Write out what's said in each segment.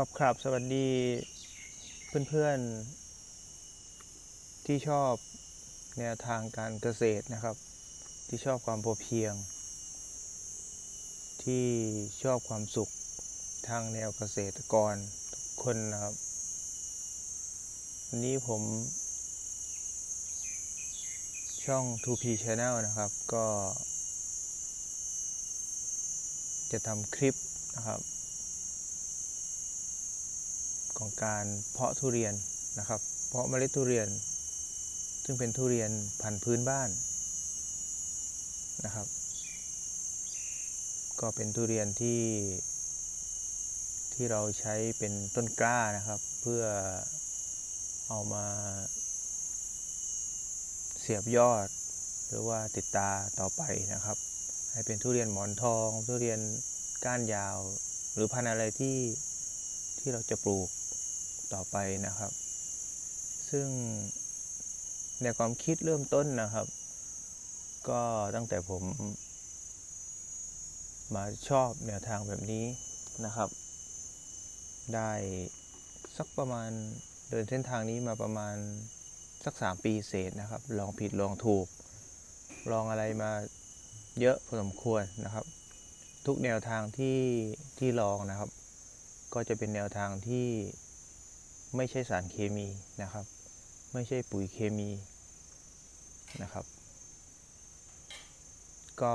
ครับครับสวัสดีเพื่อนๆ ที่ชอบแนวทางการเกษตรนะครับ ที่ชอบความพอเพียง ที่ชอบความสุขทางแนวเกษตรกรทุกคนนะครับวันนี้ผมช่อง 2P Channel นะครับ ก็ จะทำคลิปนะครับ ของการเพาะทุเรียนนะครับ เพาะเมล็ดทุเรียน ซึ่งเป็นทุเรียนพันธุ์พื้นบ้านนะครับ ก็เป็นทุเรียนที่ที่เราใช้เป็นต้นกล้านะครับ เพื่อเอามาเสียบยอด หรือว่าติดตาต่อไปนะครับ ให้เป็นทุเรียนหมอนทอง ทุเรียนก้านยาว หรือพันธุ์อะไรที่ที่เราจะปลูก ต่อไปนะครับ ซึ่งในความคิดเริ่มต้นนะครับ ก็ตั้งแต่ผม มาชอบแนวทางแบบนี้นะครับ ได้สักประมาณเดินเส้นทางนี้มาประมาณสักสามปีเศษนะครับ ลองผิดลองถูก ลองอะไรมาเยอะพอสมควรนะครับ ทุกแนวทางที่ที่ลองนะครับ ก็จะเป็นแนวทางที่ ไม่ใช่สารเคมีนะครับ ไม่ใช่ปุ๋ยเคมีนะครับ ก็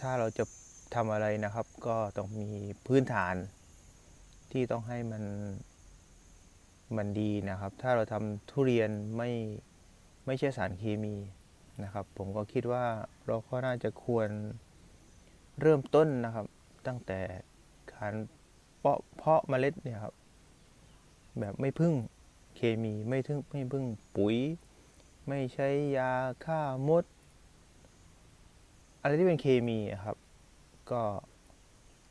ถ้าเราจะทำอะไรนะครับ ก็ต้องมีพื้นฐานที่ต้องให้มันมันดีนะครับ ถ้าเราทำทุเรียนไม่ไม่ใช่สารเคมีนะครับ ผมก็คิดว่าเราก็น่าจะควรเริ่มต้นนะครับ ตั้งแต่การเพาะเพาะเมล็ดเนี่ยครับ แบบไม่พึ่งเคมีไม่พึ่งไม่พึ่งปุ๋ย ไม่ใช้ยาฆ่ามด อะไรที่เป็นเคมีครับ ก็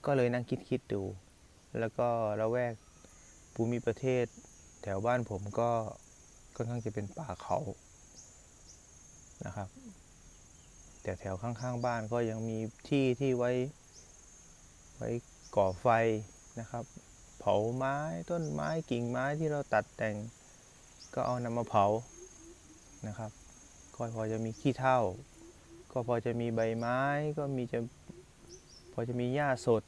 ก็เลยนั่งคิดคิดดู แล้วก็ระแวกภูมิประเทศ แถวบ้านผมก็ค่อนข้างจะเป็นป่าเขานะครับ แต่แถวข้างๆบ้านก็ยังมีที่ที่ไว้ไว้ก่อไฟนะครับ เผาไม้ต้นไม้กิ่งไม้ที่เราตัดแต่ง ก็เอานำมาเผานะครับก็พอจะมีขี้เถ้า ก็พอจะมีใบไม้ก็มีจะพอจะมีหญ้าสด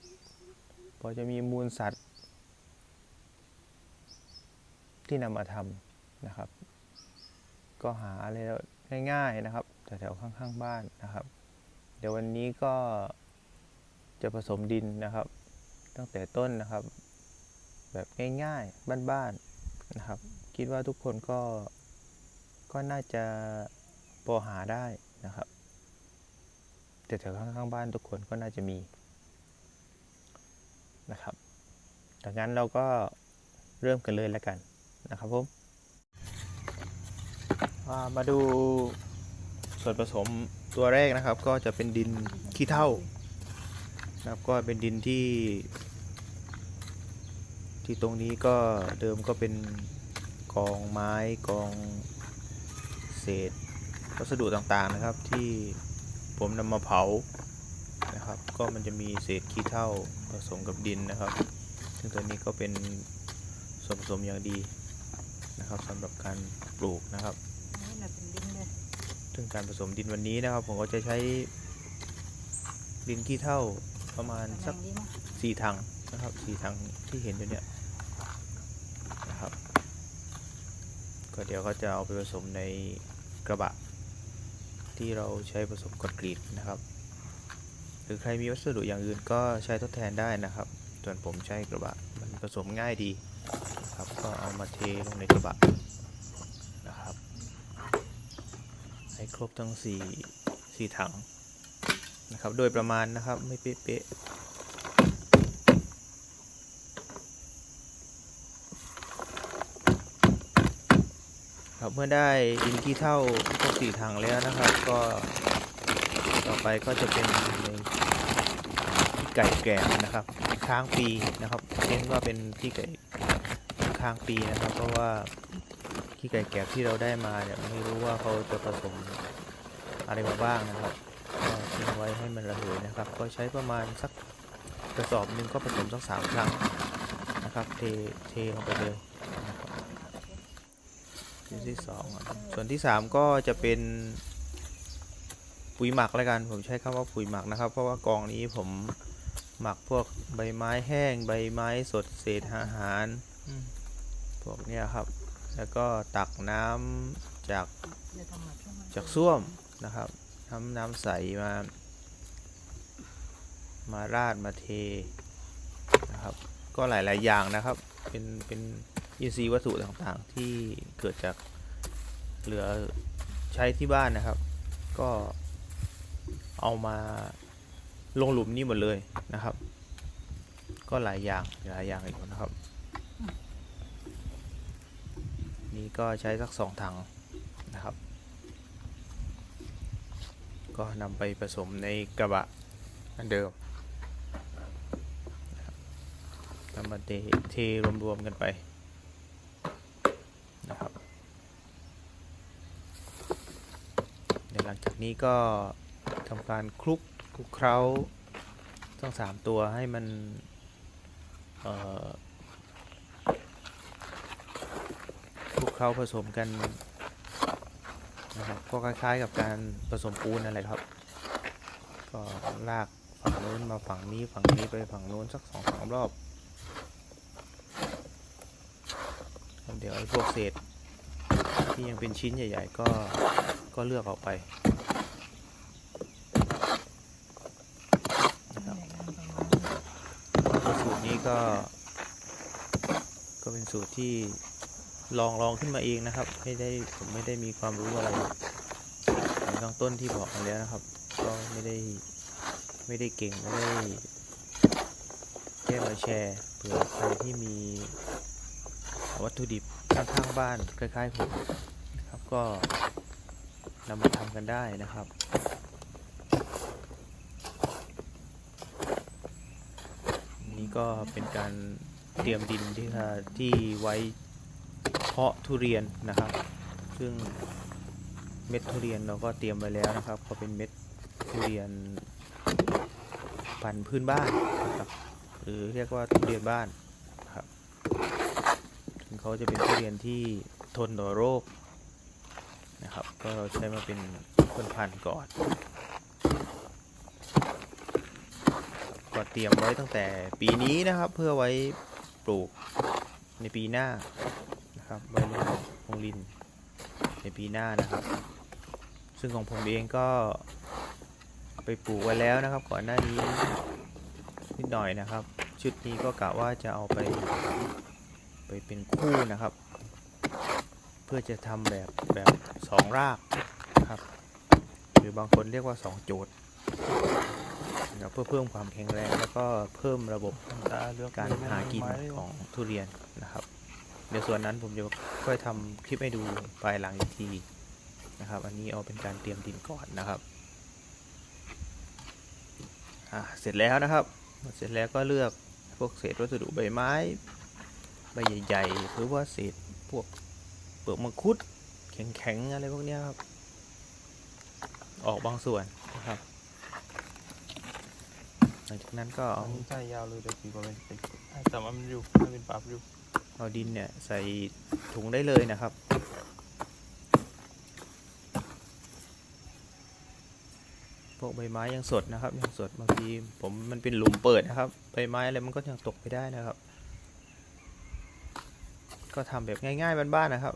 พอจะมีมูลสัตว์ ที่นำมาทำนะครับ ก็หาอะไรง่ายๆนะครับแถวๆข้างๆบ้านนะครับ เดี๋ยววันนี้ก็จะผสมดินนะครับ ตั้งแต่ต้นนะครับ แบบง่ายๆ บ้านๆนะครับ คิดว่าทุกคนก็ก็น่าจะพอหาได้นะครับ แต่แถวข้างๆบ้านทุกคนก็น่าจะมีนะครับดังนั้นเราก็เริ่มกันเลยแล้วกันนะครับผมมาดูส่วนผสมตัวแรกนะครับ ก็จะเป็นดินขี้เถ้านะครับก็เป็นดินที่ ที่ตรงนี้ก็เดิมก็เป็นกองไม้กองเศษวัสดุต่างๆนะครับที่ผมนำมาเผานะครับ ก็มันจะมีเศษขี้เถ้าผสมกับดินนะครับ ซึ่งตัวนี้ก็เป็นส่วนผสมอย่างดีนะครับสำหรับการปลูกนะครับนี่น่ะเป็นดินเลยซึ่งการผสมดินวันนี้นะครับ ผมก็จะใช้ดินขี้เถ้าประมาณสักแรงดีมั้งสี่ถังนะครับสี่ถังที่เห็นอยู่เนี่ยนะครับ ก็เดี๋ยวก็จะเอาไปผสมในกระบะ ที่เราใช้ผสมคอนกรีตนะครับ หรือใครมีวัสดุอย่างอื่นก็ใช้ทดแทนได้นะครับ ส่วนผมใช้กระบะมันผสมง่ายดีครับก็เอามาเทลงในกระบะนะครับ ให้ครบทั้งสี่สี่ถังนะครับ โดยประมาณนะครับไม่เป๊ะ ครับเมื่อได้ดินขี้เท่าครบสี่ถังแล้วนะครับ ก็ต่อไปก็จะเป็นในที่ไก่แก่นะครับค้างปีนะครับเน้นว่าเป็นที่ไก่ค้างปีนะครับ เพราะว่าขี้ไก่แก่ที่เราได้มาเนี่ยไม่รู้ว่าเขาจะผสมอะไรมาบ้างนะครับก็ทิ้งไว้ให้มันระเหยนะครับ ก็ใช้ประมาณสักกระสอบหนึ่งก็ผสมสักสามครั้งนะครับ เทเทลงไปเลย ส่วนที่สองส่วนที่สามก็จะเป็นปุ๋ยหมักแล้วกัน ผมใช้คำว่าปุ๋ยหมักนะครับ เพราะว่ากองนี้ผมหมักพวกใบไม้แห้ง ใบไม้สดเศษอาหารพวกเนี้ยครับ แล้วก็ตักน้ำจากจากส้วมนะครับน้ำน้ำใสมา มาราดมาเทนะครับ ก็หลาย ๆ อย่างนะครับ เป็นเป็น อินทรีย์วัตถุต่างๆ ที่เกิดจากเหลือใช้ที่บ้านนะครับ ก็เอามาลงหลุมนี่หมดเลยนะครับ ก็หลายอย่างหลายอย่างอยู่นะครับ นี่ก็ใช้สักสองถังนะครับ ก็นำไปผสมในกระบะอันเดิมนำมาเทรวมๆกันไปนะครับเดี๋ยวห ลังจากนี้ก็ทำการคลุกคลุกเคล้าทั้งสามตัวให้มันคลุกเคล้าผสมกันนะครับก็คล้ายๆกับการผสมปูนนั่นแหละครับ ก็ลากฝั่งนู้นมาฝั่งนี้ฝั่งนี้ไปฝั่งนู้นสักสองสามรอบ เดี๋ยวไอ้พวกเศษ ที่ยังเป็นชิ้นใหญ่ ๆ ก็ก็เลือกออกไปสูตรนี้ก็ ก็เป็นสูตรที่ลองลองขึ้นมาเองนะครับ ไม่ได้ผมไม่ได้มีความรู้อะไรในข้างต้นที่บอกมาแล้วนะครับ ก็ไม่ได้ไม่ได้เก่งไม่ได้แค่มาแชร์เผื่อใครที่มี วัตถุดิบข้างๆบ้านคล้ายๆผมครับก็นำมาทำกันได้นะครับ นี่ก็เป็นการเตรียมดินที่ที่ไว้เพาะทุเรียนนะครับ ซึ่งเม็ดทุเรียนเราก็เตรียมไว้แล้วนะครับ ก็เป็นเม็ดทุเรียนพันธุ์พื้นบ้านนะครับหรือเรียกว่าทุเรียนบ้าน ซึ่งเขาจะเป็นทุเรียนที่ทนต่อโรคนะครับ ก็เราใช้มาเป็นต้นพันธุ์ก่อน ก็เตรียมไว้ตั้งแต่ปีนี้นะครับ เพื่อไว้ปลูกในปีหน้านะครับไว้ลงลงลินในปีหน้านะครับ ซึ่งของผมเองก็ไปปลูกไว้แล้วนะครับ ก่อนหน้านี้นิดหน่อยนะครับ ชุดนี้ก็กะว่าจะเอาไป ไปเป็นคู่นะครับ เพื่อจะทำแบบแบบสองรากนะครับ หรือบางคนเรียกว่าสองโจทย์เพื่อเพิ่มความแข็งแรงแล้วก็เพิ่มระบบการหากินของทุเรียนนะครับ เดี๋ยวส่วนนั้นผมจะค่อยทำคลิปให้ดูภายหลังอีกทีนะครับ อันนี้เอาเป็นการเตรียมดินก่อนนะครับเสร็จแล้วนะครับ เสร็จแล้วก็เลือกพวกเศษวัสดุใบไม้ ใบใหญ่ๆหรือว่าเศษพวกเปลือกมังคุดแข็งๆอะไรพวกเนี้ยครับ ออกบางส่วนนะครับ หลังจากนั้นก็อัเอานนี้ใช่ยาวเลยเดี๋ยวปีกว่าเป็นเป็นแต่ว่ามันอยู่มันเป็นปรับอยู่เอาดินเนี่ยใส่ถุงได้เลยนะครับพวกใบไม้ยังสดนะครับยังสดบางทีผมมันเป็นหลุมเปิดนะครับ ใบไม้อะไรมันก็ยังตกไปได้นะครับ ก็ทำแบบง่าย ๆ บ้านๆนะครับ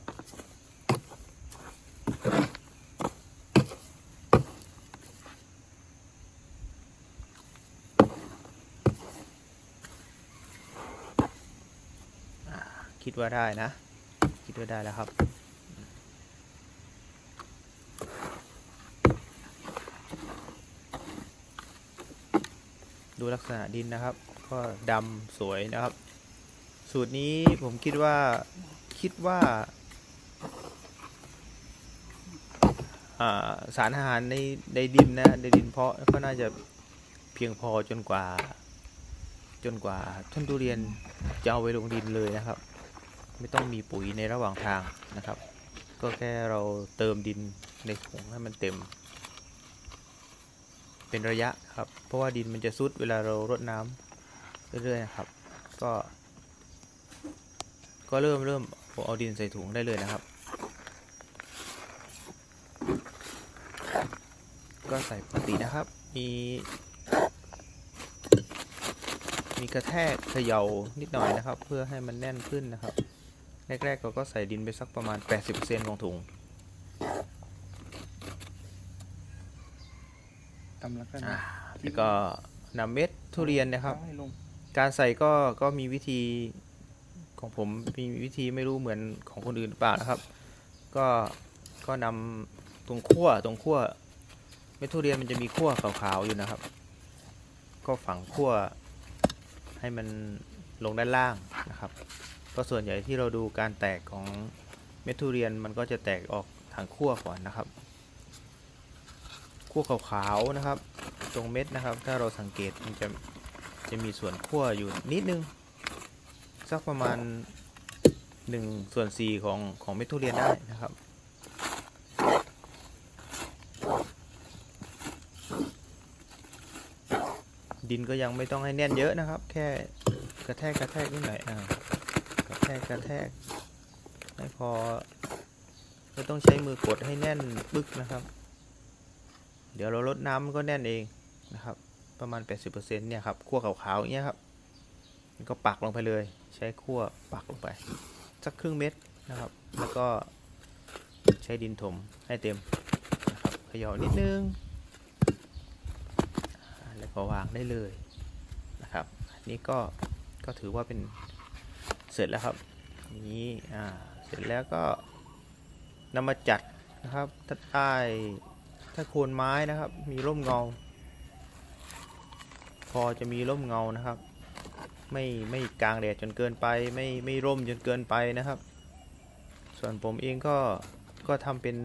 คิดว่าได้นะ คิดว่าได้แล้วครับดูลักษณะดินนะครับ ก็ดำสวยนะครับ สูตรนี้ผมคิดว่าคิดว่าสารอาหารในในดินนะในดินเพาะก็น่าจะเพียงพอจนกว่า จนกว่าต้นทุเรียนจะเอาไปลงดินเลยนะครับ ไม่ต้องมีปุ๋ยในระหว่างทางนะครับ ก็แค่เราเติมดินในถุงให้มันเต็ม เป็นระยะครับ เพราะว่าดินมันจะซุดเวลาเรารดน้ำเรื่อยๆนะครับ ก็ ก็เริ่มเริ่มเอาดินใส่ถุงได้เลยนะครับ ก็ใส่ปกตินะครับ มีมีกระแทกเขย่านิดหน่อยนะครับ เพื่อให้มันแน่นขึ้นนะครับ แรกๆเราก็ใส่ดินไปสักประมาณ 80%ของถุงทำแล้วก็อ่าแล้วก็นำเม็ดทุเรียนนะครับให้ลงการใส่ก็ก็มีวิธี ของผมมีวิธีไม่รู้เหมือนของคนอื่นหรือเปล่านะครับ ก็ก็นำตรงขั้วตรงขั้วเม็ดทุเรียนมันจะมีขั้วขาวๆอยู่นะครับ ก็ฝังขั้วให้มันลงด้านล่างนะครับ ก็ส่วนใหญ่ที่เราดูการแตกของเม็ดทุเรียนมันก็จะแตกออกทางขั้วก่อนนะครับขั้วขาวๆนะครับ ตรงเม็ดนะครับ ถ้าเราสังเกตมันจะจะมีส่วนขั้วอยู่นิดนึง สักประมาณ1ส่วน4ของของเม็ดทุเรียนได้นะครับ ดินก็ยังไม่ต้องให้แน่นเยอะนะครับ แค่กระแทกกระแทกนิดหน่อยอ่ากระแทกกระแทกให้พอไม่ต้องใช้มือกดให้แน่นปึ๊กนะครับ เดี๋ยวเราลดน้ำมันก็แน่นเองนะครับ ประมาณ 80%เนี่ยครับคั่วขาวๆอย่างเงี้ยครับ ก็ปักลงไปเลย ใช้คั่วปักลงไป สักครึ่งเม็ดนะครับ แล้วก็ใช้ดินถมให้เต็มนะครับเขย่านิดนึง แล้วก็วางได้เลยนะครับนนี้ก็ก็ถือว่าเป็นเสร็จแล้วครับนี้อ่าเสร็จแล้วก็นำมาจัดนะครับถ้าใต้ถ้าโคนไม้นะครับ มีร่มเงา พอจะมีร่มเงานะครับ ไม่ไม่กลางแดดจนเกินไป ไม่ไม่ร่มจนเกินไปนะครับ ส่วนผมเองก็ก็ทำเป็น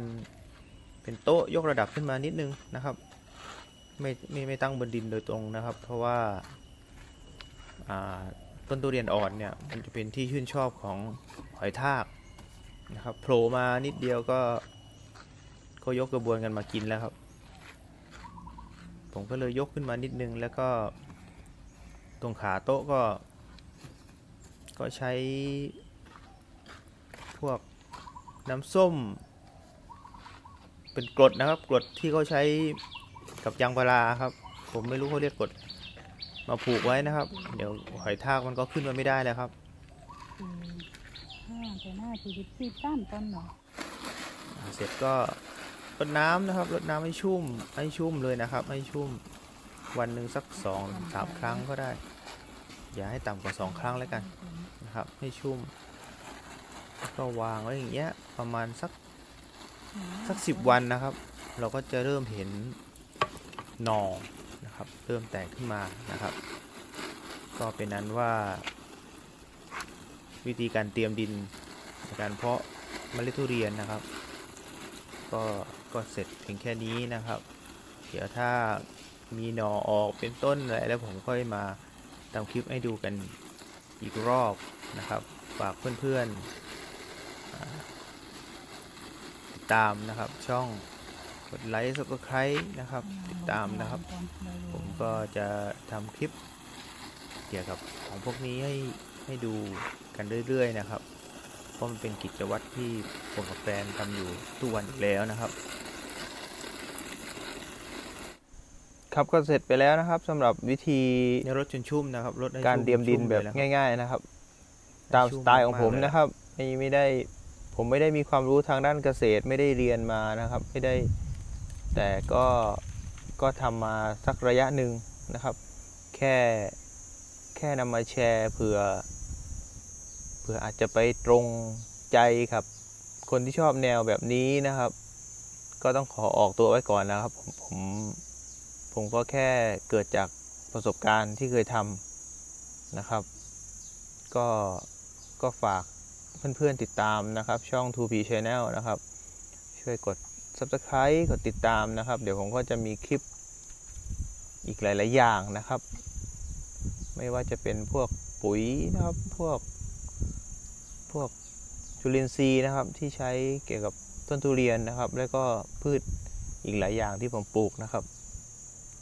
เป็นโต๊ะยกระดับขึ้นมานิดนึงนะครับ ไม่ไม่ไม่ตั้งบนดินโดยตรงนะครับ เพราะว่าอ่าต้นทุเรียนอ่อนเนี่ยมันจะเป็นที่ชื่นชอบของหอยทากนะครับโผล่มานิดเดียวก็ก็ยกกระบวนกันมากินแล้วครับ ผมก็เลยยกขึ้นมานิดนึงแล้วก็ ตรงขาโต๊ะก็ ก็ใช้ พวกน้ำส้ม เป็นกรดนะครับกรดที่เขาใช้กับยางพาราครับ ผมไม่รู้เขาเรียกกรดมาผูกไว้นะครับ เดี๋ยวหอยทากมันก็ขึ้นมาไม่ได้แล้วครับสี่ห้าแต่หน้าสี่สิบสี่สามต้นเหรออ่าเสร็จก็รดน้ำนะครับรดน้ำให้ชุ่มให้ชุ่มเลยนะครับให้ชุ่ม วันหนึ่งสักสองสามครั้งก็ได้ อย่าให้ต่ำกว่าสองครั้งแล้วกันนะครับ ให้ชุ่ม ก็วางไว้อย่างเงี้ยประมาณสักสักสิบวันนะครับ เราก็จะเริ่มเห็นหนอนะครับ เริ่มแตกขึ้นมานะครับ ก็เป็นนั้นว่า วิธีการเตรียมดินในการเพาะเมล็ดทุเรียนนะครับ ก็ก็เสร็จเพียงแค่นี้นะครับ เดี๋ยวถ้า มีหน่อออกเป็นต้นอะไรแล้วผมค่อยมาทำคลิปให้ดูกันอีกรอบนะครับฝากเพื่อนๆติดตามนะครับช่องกดไลค์ subscribe นะครับ ติดตามนะครับ ผมก็จะทำคลิปเกี่ยวกับของพวกนี้ให้ให้ดูกันเรื่อยๆนะครับ เพราะมันเป็นกิจวัตรที่ผมกับแฟนทำอยู่ทุกวันอยู่แล้วนะครับ ครับก็เสร็จไปแล้วนะครับสำหรับวิธีรถจนชุ่มนะครับรถให้การชุ่เตรียมดินชุ่แบบลง่าย ๆนะครับให้ตามสชุ่ไตล์ของผมากๆเลยนะครับ ไม่ไม่ได้ผมไม่ได้มีความรู้ทางด้านเกษตรไม่ได้เรียนมานะครับ ไม่ได้ แต่ก็ก็ทำมาสักระยะหนึ่งนะครับ แค่แค่นำมาแชร์เผื่อเผื่ออาจจะไปตรงใจครับ คนที่ชอบแนวแบบนี้นะครับ ก็ต้องขอออกตัวไว้ก่อนนะครับผมผม ผมก็แค่เกิดจากประสบการณ์ที่เคยทำนะครับ ก็ก็ฝากเพื่อนๆติดตามนะครับ ช่อง 2P Channel นะครับ ช่วยกด Subscribe กดติดตามนะครับ เดี๋ยวผมก็จะมีคลิปอีกหลาย ๆ อย่างนะครับ ไม่ว่าจะเป็นพวกปุ๋ยนะครับ พวก พวกจุลินทรีย์นะครับที่ใช้เกี่ยวกับต้นทุเรียนนะครับ แล้วก็พืชอีกหลายอย่างที่ผมปลูกนะครับ